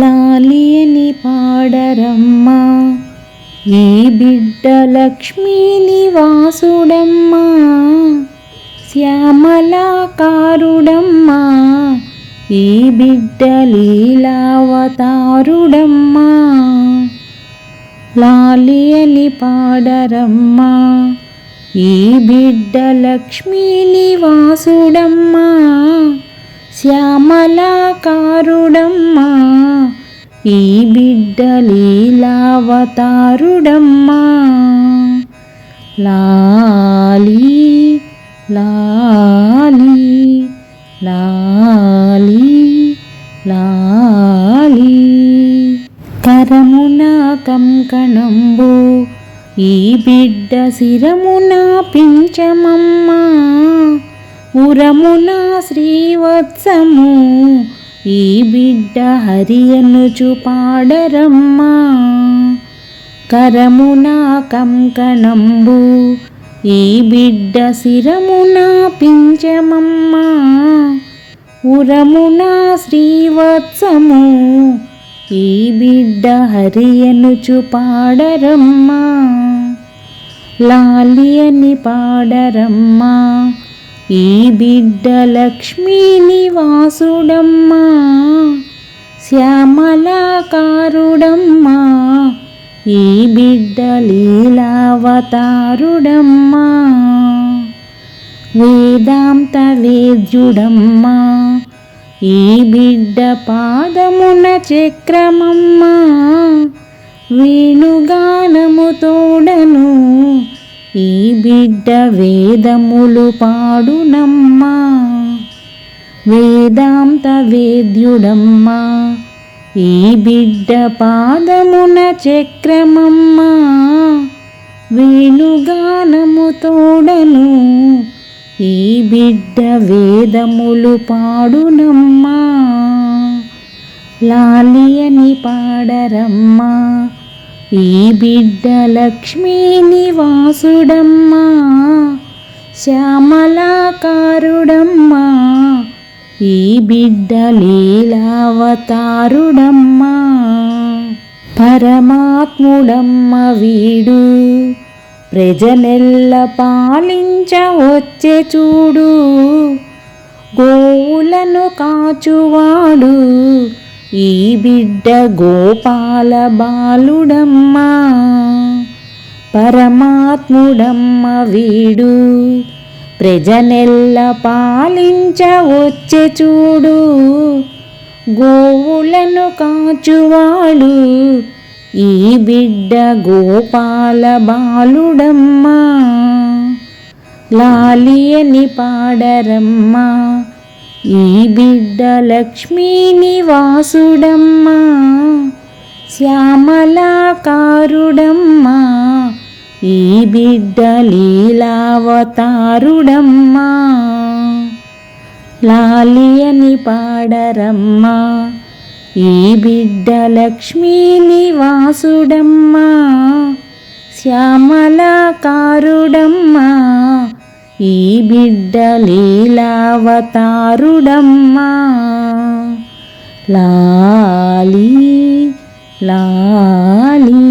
లాలిని పాడరమ్మా ఈ బిడ్డ లక్ష్మీ నివాసుడమ్మా శ్యామలాకారుడమ్మా ఈ బిడ్డ లీలావతారుడమ్మా. లాలియని పాడరమ్మా ఈ బిడ్డ లక్ష్మీ నివాసుడమ్మా. శ్యామలాకారుడమ్మా. ఈ బిడ్డ లీలావతారుడమ్మా. లాలి లాలి లాలి లాలి. కరమున కంకణంబు ఈ బిడ్డ శిరమున పించమమ్మా ఉరమున శ్రీవత్సము. ఈ బిడ్డ హరియనుచు పాడరమ్మా. కరమున కంకణంబు. ఈ బిడ్డ శిరమున పించమమ్మా ఉరమున శ్రీవత్సము. ఈ బిడ్డ హరియనుచు పాడరమ్మా. లాలి అని పాడరమ్మా. ఈ బిడ్డ లక్ష్మీ నివాసుడమ్మా శ్యామలాకారుడమ్మా ఈ బిడ్డ లీలావతారుడమ్మా వేదాంత వేద్యుడమ్మా ఈ బిడ్డ పాదమున చక్రమమ్మా వేణుగానముతో ఈ బిడ్డ వేదములు పాడునమ్మా. వేదాంత వేద్యుడమ్మా. ఈ బిడ్డ పాదమున చక్రమమ్మా. వేణుగానము తోడను. ఈ బిడ్డ వేదములు పాడునమ్మా. లాలియని పాడరమ్మా. ఈ బిడ్డ లక్ష్మీ నివాసుడమ్మా శ్యామలాకారుడమ్మా ఈ బిడ్డ లీలావతారుడమ్మా. పరమాత్ముడమ్మ వీడు ప్రజలెల్ల పాలించవచ్చే చూడు గోవులను కాచువాడు ఈ బిడ్డ గోపాల బాలుడమ్మా పరమాత్ముడమ్మ వీడు. ప్రజనెల్ల పాలించ వచ్చే చూడు గోవులను కాచువాడు. ఈ బిడ్డ గోపాల బాలుడమ్మా లాలియని పాడరమ్మా. ఈ బిడ్డ లక్ష్మీ నివాసుడమ్మా శ్యామలాకారుడమ్మా ఈ బిడ్డ లీలావతారుడమ్మా లాలి అని పాడరమ్మా ఈ బిడ్డ లక్ష్మీ నివాసుడమ్మా శ్యామలాకారుడమ్మా ఈ బిడ్డ లీలావతారుడమ్మా. లాలి లాలి.